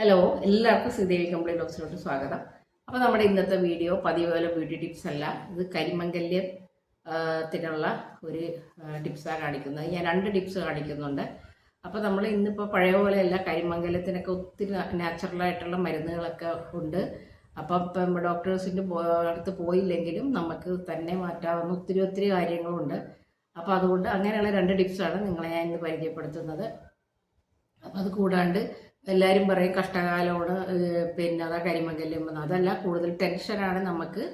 Hello എല്ലാവർക്കും Sridevi complete ഓഫീസിലോട്ട് സ്വാഗതം. അപ്പോൾ നമ്മുടെ ഇന്നത്തെ വീഡിയോ പതിവ് പോലെ ബ്യൂട്ടി ടിപ്സ് അല്ല. ഇത് കരിമംഗല്യം ഒരു ടിപ്സാണ് കാണിക്കുന്നത്. ഞാൻ രണ്ട് ടിപ്സ് കാണിക്കുന്നുണ്ട്. അപ്പോൾ നമ്മൾ ഇന്നിപ്പോൾ പഴയ പോലെയല്ല കരിമംഗലത്തിനൊക്കെ ഒത്തിരി നാച്ചുറലായിട്ടുള്ള മരുന്നുകളൊക്കെ ഉണ്ട്. അപ്പം ഇപ്പം ഡോക്ടേഴ്സിന്റെ അടുത്ത് പോയില്ലെങ്കിലും നമുക്ക് തന്നെ മാറ്റാവുന്ന ഒത്തിരി ഒത്തിരി കാര്യങ്ങളുണ്ട്. അപ്പോൾ അതുകൊണ്ട് അങ്ങനെയുള്ള രണ്ട് ടിപ്സാണ് നിങ്ങളെ ഞാൻ ഇന്ന് പരിചയപ്പെടുത്തുന്നത്. അപ്പോൾ അത് കൂടാണ്ട് എല്ലാവരും പറയും കഷ്ടകാലമാണ് പിന്നെ അതാ കരിമങ്കല്യം വന്നത് അതല്ല കൂടുതൽ ടെൻഷനാണ് നമുക്ക്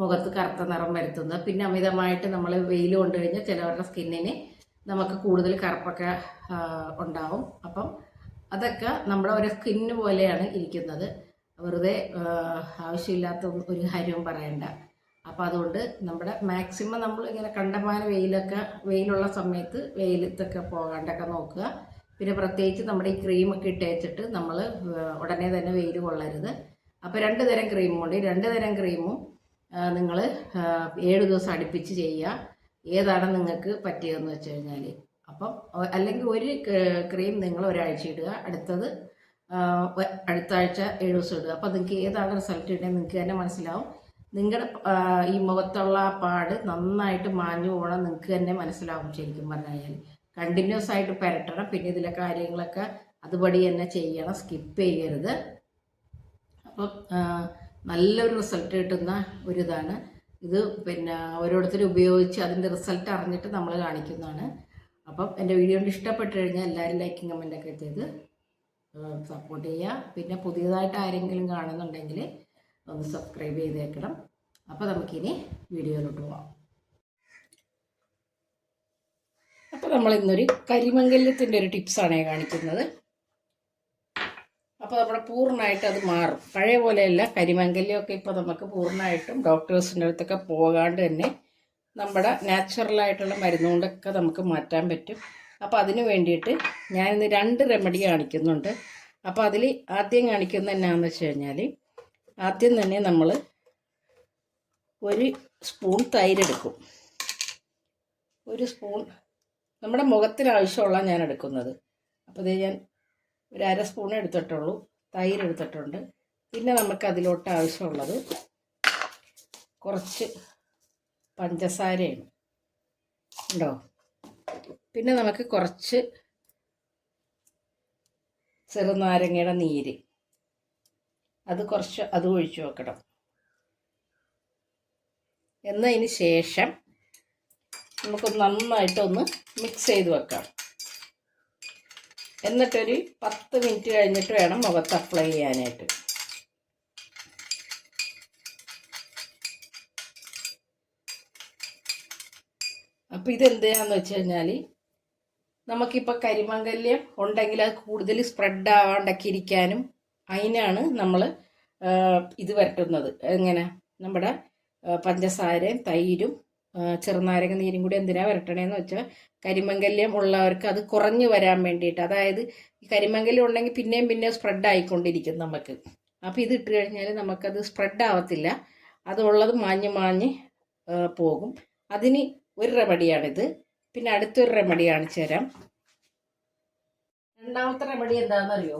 മുഖത്ത് കറുത്ത നിറം വരുത്തുന്നത്. പിന്നെ അമിതമായിട്ട് നമ്മൾ വെയിൽ കൊണ്ടു കഴിഞ്ഞാൽ ചിലവരുടെ സ്കിന്നിന് നമുക്ക് കൂടുതൽ കറുപ്പൊക്കെ ഉണ്ടാവും. അപ്പം അതൊക്കെ നമ്മുടെ ഒരു സ്കിന്ന് പോലെയാണ് ഇരിക്കുന്നത്. വെറുതെ ആവശ്യമില്ലാത്ത ഒരു കാര്യവും പറയണ്ട. അപ്പോൾ അതുകൊണ്ട് നമ്മുടെ മാക്സിമം നമ്മൾ ഇങ്ങനെ കണ്ടമാന വെയിലൊക്കെ വെയിലുള്ള സമയത്ത് വെയിലത്തൊക്കെ പോകാണ്ടൊക്കെ നോക്കുക. പിന്നെ പ്രത്യേകിച്ച് നമ്മുടെ ഈ ക്രീമൊക്കെ ഇട്ട് വെച്ചിട്ട് നമ്മൾ ഉടനെ തന്നെ വെയിൽ കൊള്ളരുത്. അപ്പോൾ രണ്ട് തരം ക്രീമുണ്ട് ഈ രണ്ട് തരം ക്രീമും നിങ്ങൾ ഏഴ് ദിവസം അടുപ്പിച്ച് ചെയ്യുക. ഏതാണ് നിങ്ങൾക്ക് പറ്റിയതെന്ന് വെച്ച് കഴിഞ്ഞാൽ അപ്പം അല്ലെങ്കിൽ ഒരു ക്രീം നിങ്ങൾ ഒരാഴ്ച ഇടുക. അടുത്തത് അടുത്ത ആഴ്ച ഏഴ് ദിവസം ഇടുക. അപ്പോൾ നിങ്ങൾക്ക് ഏതാണ് റിസൾട്ട് കിട്ടുന്നത് നിങ്ങൾക്ക് തന്നെ മനസ്സിലാവും. നിങ്ങളുടെ ഈ മുഖത്തുള്ള പാട് നന്നായിട്ട് മാഞ്ഞു പോകണം നിങ്ങൾക്ക് തന്നെ മനസ്സിലാവും ശരിക്കും പറഞ്ഞു കഴിഞ്ഞാൽ കണ്ടിന്യൂസ് ആയിട്ട് പുരട്ടണം. പിന്നെ ഇതിലെ കാര്യങ്ങളൊക്കെ അതുപടി തന്നെ ചെയ്യണം. സ്കിപ്പ് ചെയ്യരുത്. അപ്പം നല്ലൊരു റിസൾട്ട് കിട്ടുന്ന ഒരിതാണ്. ഇത് പിന്നെ ഓരോരുത്തരും ഉപയോഗിച്ച് അതിന്റെ റിസൾട്ട് അറിഞ്ഞിട്ട് നമ്മൾ കാണിക്കുന്നതാണ്. അപ്പം എന്റെ വീഡിയോ കൊണ്ട് ഇഷ്ടപ്പെട്ട് കഴിഞ്ഞാൽ എല്ലാവരും ലൈക്കും കമന്റൊക്കെ ചെയ്ത് സപ്പോർട്ട് ചെയ്യുക. പിന്നെ പുതിയതായിട്ട് ആരെങ്കിലും കാണുന്നുണ്ടെങ്കിൽ ഒന്ന് സബ്സ്ക്രൈബ് ചെയ്തേക്കണം. അപ്പോൾ നമുക്കിനി വീഡിയോയിലോട്ട് പോകാം അപ്പോൾ നമ്മൾ ഇന്നൊരു കരിമംഗല്യത്തിന്റെ ഒരു ടിപ്സാണ് കാണിക്കുന്നത്. അപ്പോൾ നമ്മുടെ പൂർണമായിട്ട് അത് മാറും. പഴയ പോലെയല്ല കരിമംഗല്യമൊക്കെ ഇപ്പോൾ നമുക്ക് പൂർണമായിട്ടും ഡോക്ടേഴ്സിന്റെ അടുത്തൊക്കെ പോകാണ്ട് തന്നെ നമ്മുടെ നാച്ചുറലായിട്ടുള്ള മരുന്നുകൊണ്ടൊക്കെ നമുക്ക് മാറ്റാൻ പറ്റും. അപ്പോൾ അതിന് വേണ്ടിയിട്ട് ഞാനിന്ന് രണ്ട് റെമഡി കാണിക്കുന്നുണ്ട്. അപ്പോൾ അതിൽ ആദ്യം കാണിക്കുന്നത് എന്നാന്ന് വെച്ച് കഴിഞ്ഞാൽ ആദ്യം തന്നെ നമ്മൾ ഒരു സ്പൂൺ തൈരെടുക്കും ഒരു സ്പൂൺ നമ്മുടെ മുഖത്തിന് ആവശ്യമുള്ള ഞാൻ എടുക്കുന്നത്. അപ്പോൾ ഇത് ഞാൻ ഒരു അര സ്പൂൺ എടുത്തിട്ടുള്ളൂ. തൈര് എടുത്തിട്ടുണ്ട്. പിന്നെ നമുക്ക് അതിലോട്ട് ആവശ്യമുള്ളത് കുറച്ച് പഞ്ചസാരയാണ്. ഉണ്ടോ? പിന്നെ നമുക്ക് കുറച്ച് ചെറുനാരങ്ങയുടെ നീര്. അത് കുറച്ച് അത് ഒഴിച്ചു വെക്കണം. എന്നതിന് ശേഷം നമുക്ക് നന്നായിട്ടൊന്ന് മിക്സ് ചെയ്ത് വെക്കാം. എന്നിട്ടൊരു പത്ത് മിനിറ്റ് കഴിഞ്ഞിട്ട് വേണം മുഖത്ത് അപ്ലൈ ചെയ്യാനായിട്ട്. അപ്പോൾ ഇതെന്താണെന്ന് വെച്ച് കഴിഞ്ഞാൽ നമുക്കിപ്പോൾ കരിമംഗല്യം ഉണ്ടെങ്കിൽ അത് കൂടുതൽ സ്പ്രെഡ് ആവാണ്ടൊക്കെ ഇരിക്കാനും അതിനാണ് നമ്മൾ ഇത് വരട്ടുന്നത്. എങ്ങനെ? നമ്മുടെ പഞ്ചസാരയും തൈരും ചെറുനാരങ്ങ നീരും കൂടി എന്തിനാ വരട്ടണേന്ന് വെച്ചാൽ കരിമംഗല്യം ഉള്ളവർക്ക് അത് കുറഞ്ഞു വരാൻ വേണ്ടിയിട്ട്. അതായത് ഈ കരിമംഗല്യം ഉണ്ടെങ്കിൽ പിന്നെയും പിന്നെയും സ്പ്രെഡ് ആയിക്കൊണ്ടിരിക്കും നമുക്ക്. അപ്പോൾ ഇത് ഇട്ട് കഴിഞ്ഞാൽ നമുക്കത് സ്പ്രെഡ് ആവത്തില്ല. അതുള്ളത് മാഞ്ഞ് മാഞ്ഞ് പോകും. അതിന് ഒരു റെമഡിയാണിത്. പിന്നെ അടുത്തൊരു റെമഡി കാണിച്ചു തരാം രണ്ടാമത്തെ റെമഡി എന്താണെന്നറിയോ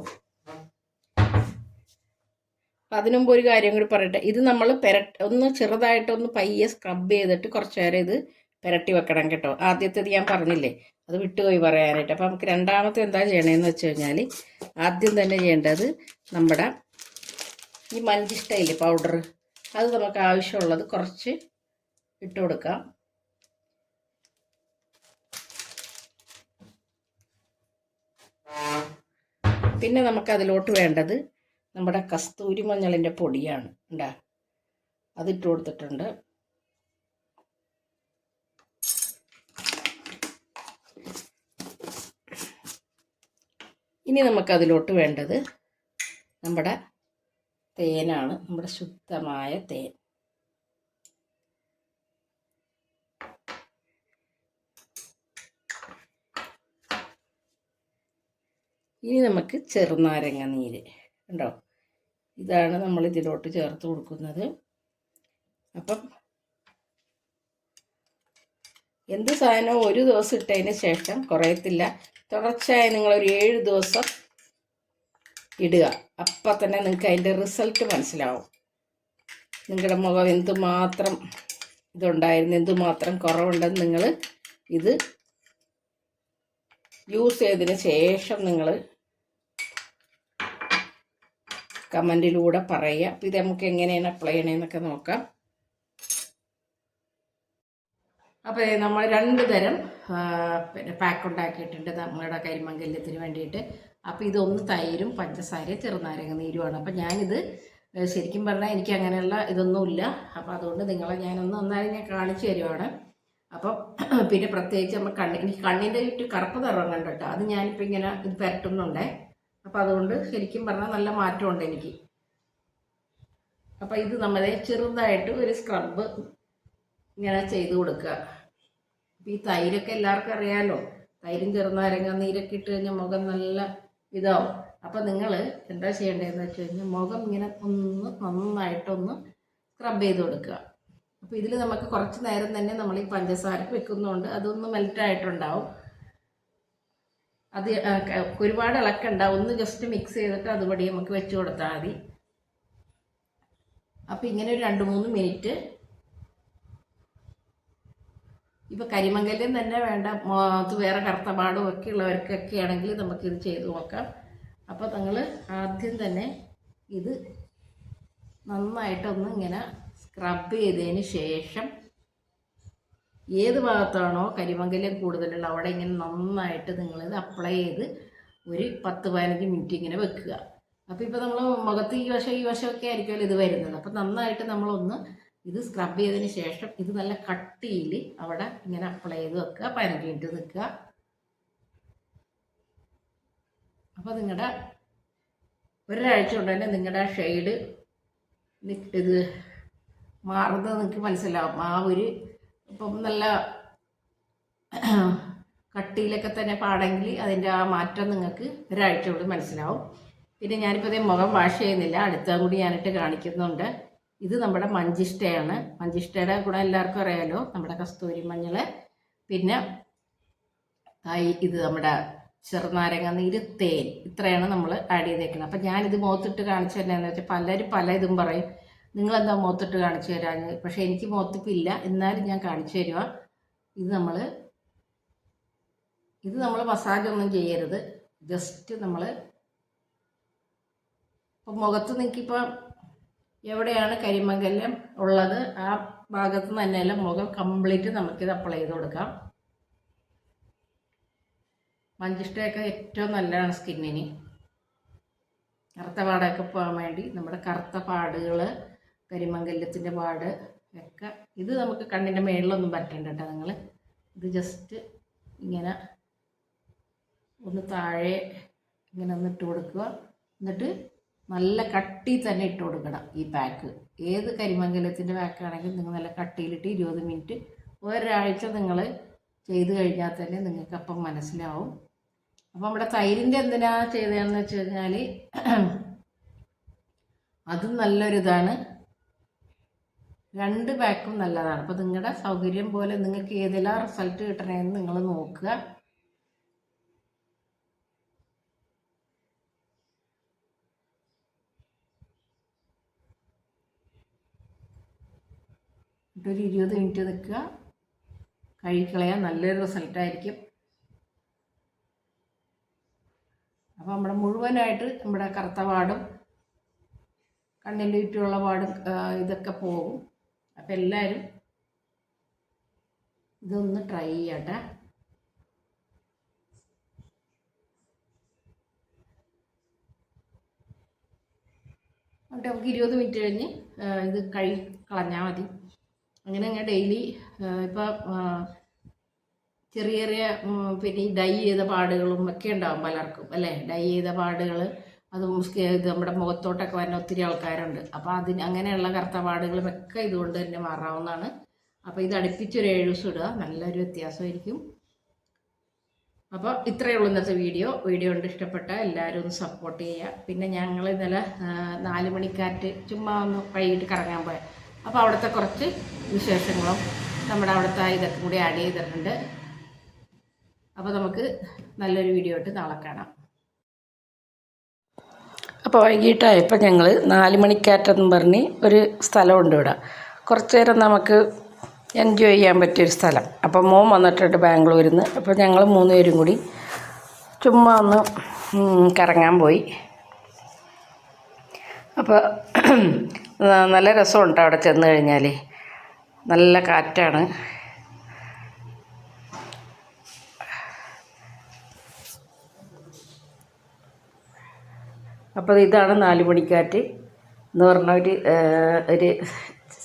അതിനു ഒരു കാര്യം കൂടി പറയട്ടെ. ഇത് നമ്മൾ പെരട്ട് ഒന്ന് ചെറുതായിട്ടൊന്ന് പയ്യെ സ്ക്രബ് ചെയ്തിട്ട് കുറച്ച് നേരം ഇത് പെരട്ടി വെക്കണം കേട്ടോ. ആദ്യത്തേത് ഞാൻ പറഞ്ഞില്ലേ അത് വിട്ടുപോയി പറയാനായിട്ട്. അപ്പം നമുക്ക് രണ്ടാമത്തെ എന്താ ചെയ്യണതെന്ന് വെച്ച് കഴിഞ്ഞാൽ ആദ്യം തന്നെ ചെയ്യേണ്ടത് നമ്മുടെ ഈ മഞ്ചിഷ്ടയില്ലേ പൗഡർ അത് നമുക്ക് ആവശ്യമുള്ളത് കുറച്ച് ഇട്ട് കൊടുക്കാം. പിന്നെ നമുക്ക് അതിലോട്ട് വേണ്ടത് നമ്മുടെ കസ്തൂരി മഞ്ഞളിന്റെ പൊടിയാണ് ഉണ്ടാ അതിട്ട് കൊടുത്തിട്ടുണ്ട്. ഇനി നമുക്ക് അതിലോട്ട് വേണ്ടത് നമ്മുടെ തേനാണ്. നമ്മുടെ ശുദ്ധമായ തേൻ. ഇനി നമുക്ക് ചെറുനാരങ്ങ നീര്. കണ്ടോ ഇതാണ് നമ്മൾ ഇതിലോട്ട് ചേർത്ത് കൊടുക്കുന്നത്. അപ്പം എന്ത് സാധനവും ഒരു ദിവസം ഇട്ടതിന് ശേഷം കുറയത്തില്ല. തുടർച്ചയായി നിങ്ങളൊരു ഏഴ് ദിവസം ഇടുക. അപ്പം തന്നെ നിങ്ങൾക്ക് അതിന്റെ റിസൾട്ട് മനസ്സിലാവും. നിങ്ങളുടെ മുഖം എന്തുമാത്രം ഇതുണ്ടായിരുന്നു എന്തുമാത്രം കുറവുണ്ടെന്ന് നിങ്ങൾ ഇത് യൂസ് ചെയ്തതിന് ശേഷം നിങ്ങൾ കമന്റിലൂടെ പറയുക അപ്പം ഇത് നമുക്ക് എങ്ങനെയാണ് അപ്ലൈ ചെയ്യണമെന്നൊക്കെ നോക്കാം. അപ്പോൾ നമ്മൾ രണ്ട് തരം പിന്നെ പാക്ക് ഉണ്ടാക്കിയിട്ടുണ്ട് നമ്മുടെ കരിമംഗല്യത്തിന് വേണ്ടിയിട്ട്. അപ്പോൾ ഇതൊന്ന് തൈരും പഞ്ചസാരയും ചെറുനാരങ്ങ നീരുമാണ്. അപ്പം ഞാനിത് ശരിക്കും പറഞ്ഞാൽ എനിക്ക് അങ്ങനെയുള്ള ഇതൊന്നുമില്ല. അപ്പോൾ അതുകൊണ്ട് നിങ്ങളെ ഞാനൊന്ന് ഒന്നാലും ഞാൻ കാണിച്ചു തരുവാണ്. അപ്പം പിന്നെ പ്രത്യേകിച്ച് നമ്മൾ കണ്ണ് എനിക്ക് കണ്ണിന്റെ ചുറ്റും കറുപ്പ് നിറം കണ്ടിട്ടോ? അത് ഞാനിപ്പോൾ ഇങ്ങനെ ഇത് പരട്ടുന്നുണ്ടേ. അപ്പം അതുകൊണ്ട് ശരിക്കും പറഞ്ഞാൽ നല്ല മാറ്റമുണ്ട് എനിക്ക്. അപ്പം ഇത് നമ്മളെ ചെറുതായിട്ട് ഒരു സ്ക്രബ് ഇങ്ങനെ ചെയ്ത് കൊടുക്കുക ഈ തൈരൊക്കെ എല്ലാവർക്കും അറിയാമല്ലോ തൈരും ചെറുനാരങ്ങ നീരൊക്കെ ഇട്ട് കഴിഞ്ഞാൽ മുഖം നല്ല ഇതാവും. അപ്പം നിങ്ങൾ എന്താ ചെയ്യേണ്ടതെന്ന് വെച്ച് കഴിഞ്ഞാൽ മുഖം ഇങ്ങനെ ഒന്ന് നന്നായിട്ടൊന്ന് സ്ക്രബ് ചെയ്ത് കൊടുക്കുക അപ്പോൾ ഇതിൽ നമുക്ക് കുറച്ച് നേരം തന്നെ നമ്മൾ ഈ പഞ്ചസാര വെക്കുന്നതുകൊണ്ട് അതൊന്ന് മെൽറ്റായിട്ടുണ്ടാവും അത് ഒരുപാട് ഇളക്കണ്ട. ഒന്ന് ജസ്റ്റ് മിക്സ് ചെയ്തിട്ട് അതുപടി നമുക്ക് വെച്ച് കൊടുത്താൽ മതി. അപ്പം ഇങ്ങനെ ഒരു രണ്ട് മൂന്ന് മിനിറ്റ് ഇപ്പം കരിമംഗല്യം തന്നെ വേണ്ട. അത് വേറെ കറുത്ത പാടും ഒക്കെ ഉള്ളവർക്കൊക്കെ ആണെങ്കിൽ നമുക്കിത് ചെയ്ത് നോക്കാം. അപ്പോൾ നിങ്ങൾ ആദ്യം തന്നെ ഇത് നന്നായിട്ടൊന്ന് ഇങ്ങനെ സ്ക്രബ് ചെയ്തതിന് ശേഷം ഏത് ഭാഗത്താണോ കരിമംഗല്യം കൂടുതലുള്ള അവിടെ ഇങ്ങനെ നന്നായിട്ട് നിങ്ങളിത് അപ്ലൈ ചെയ്ത് ഒരു പത്ത് പതിനഞ്ച് മിനിറ്റ് ഇങ്ങനെ വെക്കുക. അപ്പോൾ ഇപ്പോൾ നമ്മൾ മുഖത്ത് ഈ വശം ഈ വശമൊക്കെ ആയിരിക്കുമല്ലോ ഇത് വരുന്നത്. അപ്പോൾ നന്നായിട്ട് നമ്മളൊന്ന് ഇത് സ്ക്രബ് ചെയ്തതിന് ശേഷം ഇത് നല്ല കട്ടിയിൽ അവിടെ ഇങ്ങനെ അപ്ലൈ ചെയ്ത് വെക്കുക. പതിനഞ്ച് മിനിറ്റ് നിൽക്കുക. അപ്പോൾ നിങ്ങളുടെ ഒരാഴ്ച കൊണ്ട് തന്നെ നിങ്ങളുടെ ഷെയ്ഡ് ഇത് മാറുന്നത് നിങ്ങൾക്ക് മനസ്സിലാവും. ആ ഒരു ഇപ്പം നല്ല കട്ടിയിലൊക്കെ തന്നെ പാടെങ്കിൽ അതിന്റെ ആ മാറ്റം നിങ്ങൾക്ക് ഒരാഴ്ച കൊണ്ട് മനസ്സിലാവും. പിന്നെ ഞാനിപ്പോൾ ഇതേ മുഖം വാഷ് ചെയ്യുന്നില്ല. അടുത്ത കൂടി ഞാനിട്ട് കാണിക്കുന്നുണ്ട്. ഇത് നമ്മുടെ മഞ്ചിഷ്ടയാണ്. മഞ്ചിഷ്ടയുടെ കൂടെ എല്ലാവർക്കും അറിയാലോ നമ്മുടെ കസ്തൂരി മഞ്ഞൾ. പിന്നെ ഇത് നമ്മുടെ ചെറുനാരങ്ങ നീര് തേൻ. ഇത്രയാണ് നമ്മൾ ആഡ് ചെയ്തേക്കുന്നത് അപ്പം ഞാനിത് മുഖത്തിട്ട് കാണിച്ചു തന്നെയെന്ന് വെച്ചാൽ പലരും പല ഇതും പറയും. നിങ്ങളെന്താ മുഖത്തിട്ട് കാണിച്ചു തരാൻ പക്ഷേ എനിക്ക് മുഖത്തിപ്പില്ല. എന്നാലും ഞാൻ കാണിച്ചു തരുക ഇത് നമ്മൾ ഇത് നമ്മൾ മസാജ് ഒന്നും ചെയ്യരുത്. ജസ്റ്റ് നമ്മൾ ഇപ്പം മുഖത്ത് നിൽക്കിപ്പം എവിടെയാണ് കരിമംഗല്യം ഉള്ളത്? ആ ഭാഗത്ത് നിന്ന് തന്നെയല്ല മുഖം കംപ്ലീറ്റ് നമുക്കിത് അപ്ലൈ ചെയ്ത് കൊടുക്കാം. മഞ്ചിഷ്ടയൊക്കെ ഏറ്റവും നല്ലതാണ് സ്കിന്നിന് കറുത്ത പാടൊക്കെ പോകാൻ വേണ്ടി നമ്മുടെ കറുത്ത പാടുകൾ കരിമംഗല്യത്തിന്റെ പാട് ഒക്കെ. ഇത് നമുക്ക് കണ്ണിന്റെ മേളിലൊന്നും പറ്റണ്ട കേട്ടോ നിങ്ങൾ ഇത് ജസ്റ്റ് ഇങ്ങനെ ഒന്ന് താഴെ ഇങ്ങനെ ഒന്ന് ഇട്ട് കൊടുക്കുക. എന്നിട്ട് നല്ല കട്ടി തന്നെ ഇട്ട് കൊടുക്കണം ഈ പാക്ക് ഏത് കരിമംഗലത്തിന്റെ പാക്കാണെങ്കിലും നിങ്ങൾ നല്ല കട്ടിയിലിട്ട് ഇരുപത് മിനിറ്റ് ഒരാഴ്ച നിങ്ങൾ ചെയ്ത് കഴിഞ്ഞാൽ തന്നെ നിങ്ങൾക്ക് അപ്പം മനസ്സിലാവും. അപ്പം നമ്മുടെ തൈരിന്റെ എന്തിനാ ചെയ്തതെന്ന് വെച്ച് കഴിഞ്ഞാൽ അതും നല്ലൊരിതാണ്. രണ്ട് ബാക്കും നല്ലതാണ്. അപ്പോൾ നിങ്ങളുടെ സൗകര്യം പോലെ നിങ്ങൾക്ക് ഏതെല്ലാം റിസൾട്ട് കിട്ടണമെന്ന് നിങ്ങൾ നോക്കുക. ഒരു ഇരുപത് മിനിറ്റ് നിൽക്കുക. കഴിക്കളയാൻ നല്ലൊരു റിസൾട്ടായിരിക്കും അപ്പോൾ നമ്മുടെ മുഴുവനായിട്ട് നമ്മുടെ കറുത്ത പാടും കണ്ണിന്റെ ചുറ്റുമുള്ള പാടും ഇതൊക്കെ പോകും. അപ്പോൾ എല്ലാവരും ഇതൊന്ന് ട്രൈ ചെയ്യട്ടെ. എന്നിട്ട് നമുക്ക് ഇരുപത് മിനിറ്റ് കഴിഞ്ഞ് ഇത് കഴി കളഞ്ഞാൽ മതി. അങ്ങനെ അങ്ങനെ ഡെയിലി ഇപ്പോൾ ചെറിയ ചെറിയ പിന്നെ ഡൈ ചെയ്ത പാടുകളും ഒക്കെ ഉണ്ടാവും പലർക്കും അല്ലേ? ഡൈ ചെയ്ത പാടുകൾ അത് നമ്മുടെ മുഖത്തോട്ടൊക്കെ വരുന്ന ഒത്തിരി ആൾക്കാരുണ്ട്. അപ്പോൾ അതിന് അങ്ങനെയുള്ള കറുത്തപാടുകളും ഒക്കെ ഇതുകൊണ്ട് തന്നെ മാറാവുന്നതാണ്. അപ്പോൾ ഇത് അടുപ്പിച്ചൊരു ഏഴ് ദിവസം ഇടുക. നല്ലൊരു വ്യത്യാസമായിരിക്കും. അപ്പോൾ ഇത്രയേ ഉള്ളൂ ഇന്നത്തെ വീഡിയോ. വീഡിയോ കൊണ്ട് ഇഷ്ടപ്പെട്ട എല്ലാവരും ഒന്ന് സപ്പോർട്ട് ചെയ്യുക. പിന്നെ ഞങ്ങൾ ഇന്നലെ നാല് മണിക്കാറ്റ് ചുമ്മാ ഒന്ന് വൈകിട്ട് കറങ്ങാൻ പോയ. അപ്പോൾ അവിടുത്തെ കുറച്ച് വിശേഷങ്ങളും നമ്മുടെ അവിടുത്തെ ഇതൊക്കെ കൂടി ആഡ് ചെയ്തിട്ടുണ്ട്. അപ്പോൾ നമുക്ക് നല്ലൊരു വീഡിയോ ആയിട്ട് നാളെ കാണാം. അപ്പോൾ വൈകിട്ടായപ്പോൾ ഞങ്ങൾ നാല് മണിക്കാറ്റെന്ന് പറഞ്ഞ് ഒരു സ്ഥലമുണ്ട് ഇവിടെ. കുറച്ച് നേരം നമുക്ക് എൻജോയ് ചെയ്യാൻ പറ്റിയൊരു സ്ഥലം. അപ്പോൾ മോൻ വന്നിട്ടുണ്ട് ബാംഗ്ലൂരിൽ നിന്ന് അപ്പോൾ ഞങ്ങൾ മൂന്ന് പേരും കൂടി ചുമ്മാ ഒന്ന് കറങ്ങാൻ പോയി. അപ്പോൾ നല്ല രസമുണ്ട് അവിടെ ചെന്ന് കഴിഞ്ഞാൽ നല്ല കാറ്റാണ്. അപ്പോൾ ഇതാണ് നാല് മണിക്കാറ്റ് എന്ന് പറഞ്ഞ ഒരു ഒരു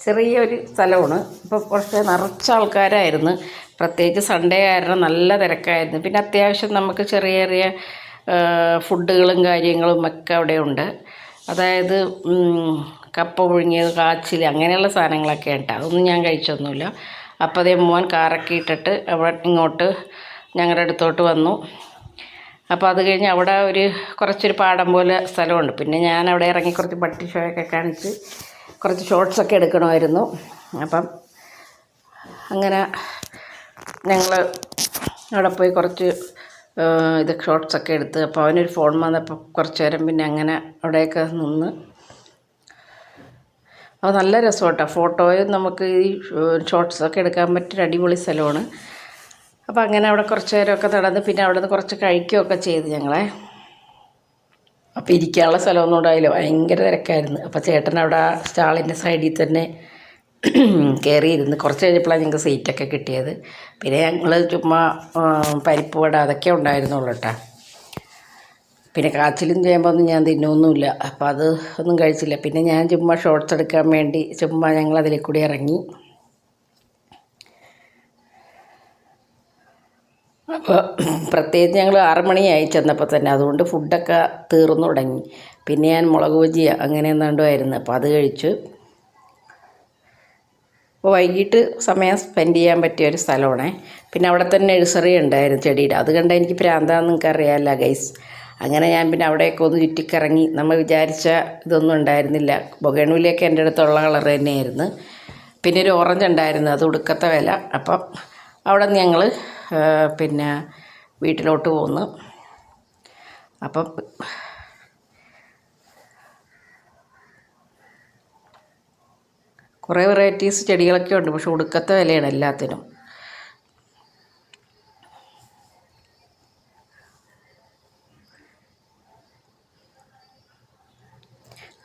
ചെറിയൊരു സ്ഥലമാണ്. ഇപ്പോൾ കുറച്ച് നിറച്ച ആൾക്കാരായിരുന്നു. പ്രത്യേകിച്ച് സൺഡേ ആയിരുന്നു നല്ല തിരക്കായിരുന്നു. പിന്നെ അത്യാവശ്യം നമുക്ക് ചെറിയ ചെറിയ ഫുഡുകളും കാര്യങ്ങളും ഒക്കെ അവിടെ ഉണ്ട്. അതായത് കപ്പ പുഴുങ്ങിയത് കാച്ചിൽ അങ്ങനെയുള്ള സാധനങ്ങളൊക്കെ ഉണ്ട്. അതൊന്നും ഞാൻ കഴിച്ചൊന്നുമില്ല. അപ്പോൾ അതേ മോൻ കാറൊക്കെ ഇട്ടിട്ട് അവിടെ ഇങ്ങോട്ട് ഞങ്ങളുടെ അടുത്തോട്ട് വന്നു. അപ്പോൾ അത് കഴിഞ്ഞ് അവിടെ ഒരു കുറച്ചൊരു പാടം പോലെ സ്ഥലമുണ്ട്. പിന്നെ ഞാൻ അവിടെ ഇറങ്ങി കുറച്ച് പട്ടി ഷോയൊക്കെ കാണിച്ച് കുറച്ച് ഷോർട്സൊക്കെ എടുക്കണമായിരുന്നു. അപ്പം അങ്ങനെ ഞങ്ങൾ അവിടെ പോയി കുറച്ച് ഇത് ഷോർട്സൊക്കെ എടുത്ത് അപ്പോൾ അവനൊരു ഫോൺ വന്നപ്പോൾ കുറച്ച് നേരം പിന്നെ അങ്ങനെ അവിടെയൊക്കെ നിന്ന്. അപ്പോൾ നല്ല രസമാണ് ഫോട്ടോയും നമുക്ക് ഈ ഷോർട്സൊക്കെ എടുക്കാൻ പറ്റിയൊരു അടിപൊളി സ്ഥലമാണ്. അപ്പോൾ അങ്ങനെ അവിടെ കുറച്ച് നേരമൊക്കെ നടന്ന് പിന്നെ അവിടെ നിന്ന് കുറച്ച് കഴിക്കുകയൊക്കെ ചെയ്ത് ഞങ്ങളെ. അപ്പോൾ ഇരിക്കാനുള്ള സ്ഥലമൊന്നും ഉണ്ടായില്ല. ഭയങ്കര തിരക്കായിരുന്നു. അപ്പോൾ ചേട്ടൻ അവിടെ സ്റ്റാളിന്റെ സൈഡിൽ തന്നെ കയറിയിരുന്ന് കുറച്ച് കഴിഞ്ഞപ്പോഴാണ് ഞങ്ങൾക്ക് സീറ്റൊക്കെ കിട്ടിയത്. പിന്നെ ഞങ്ങൾ ചുമ്മാ പരിപ്പ് വട അതൊക്കെ ഉണ്ടായിരുന്നുള്ളൂ കേട്ടോ. പിന്നെ കാച്ചിലും ചെയ്യുമ്പോൾ ഞാൻ തിന്നൊന്നുമില്ല അപ്പോൾ അത് ഒന്നും കഴിച്ചില്ല. പിന്നെ ഞാൻ ചുമ്മാ ഷോർട്സ് എടുക്കാൻ വേണ്ടി ചുമ്മാ ഞങ്ങൾ അതിൽ ഇറങ്ങി. അപ്പോൾ പ്രത്യേകിച്ച് ഞങ്ങൾ ആറ് മണിയായി ചെന്നപ്പോൾ തന്നെ. അതുകൊണ്ട് ഫുഡൊക്കെ തീർന്നു തുടങ്ങി. പിന്നെ ഞാൻ മുളക് ബജി അങ്ങനെ എന്നാണ്ടുമായിരുന്നു അപ്പോൾ അത് കഴിച്ചു. അപ്പോൾ വൈകിട്ട് സമയം സ്പെൻഡ് ചെയ്യാൻ പറ്റിയ ഒരു സ്ഥലമാണേ. പിന്നെ അവിടെ തന്നെ നഴ്സറി ഉണ്ടായിരുന്നു ചെടിയുടെ. അത് കണ്ട എനിക്ക് പ്രാന്താന്ന് നിങ്ങൾക്ക് അറിയാമല്ല ഗൈസ് അങ്ങനെ ഞാൻ പിന്നെ അവിടെയൊക്കെ ഒന്ന് ചുറ്റിക്കറങ്ങി. നമ്മൾ വിചാരിച്ച ഇതൊന്നും ഉണ്ടായിരുന്നില്ല. ബൊഗേണുവിലേക്ക് എന്റെ അടുത്തുള്ള കളർ തന്നെയായിരുന്നു. പിന്നെ ഒരു ഓറഞ്ച് ഉണ്ടായിരുന്നു. അത് ഉടുക്കത്തെ വില. അപ്പം അവിടെ നിന്ന് ഞങ്ങൾ പിന്നെ വീട്ടിലോട്ട് പോന്നു. അപ്പം കുറേ വെറൈറ്റീസ് ചെടികളൊക്കെ ഉണ്ട് പക്ഷെ ഒടുക്കത്തെ വിലയാണ് എല്ലാത്തിനും.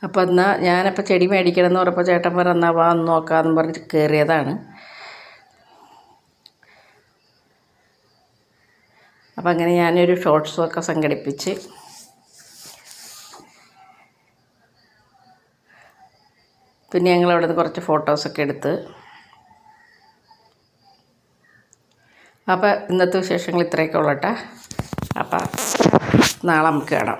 അപ്പോൾ എന്നാൽ ഞാനപ്പോൾ ചെടി മേടിക്കണം എന്ന് പറഞ്ഞപ്പോൾ ചേട്ടൻ പറഞ്ഞാൽ വാ നോക്കാമെന്ന് പറഞ്ഞിട്ട് കയറിയതാണ്. അപ്പം അങ്ങനെ ഞാനൊരു ഷോർട്സും ഒക്കെ സംഘടിപ്പിച്ച്. പിന്നെ ഞങ്ങൾ അവിടെ നിന്ന് കുറച്ച് ഫോട്ടോസൊക്കെ എടുത്ത്. അപ്പോൾ ഇന്നത്തെ വിശേഷങ്ങൾ ഇത്രയൊക്കെ ഉള്ളട്ടെ. അപ്പം നാളെ നമുക്ക് കാണാം.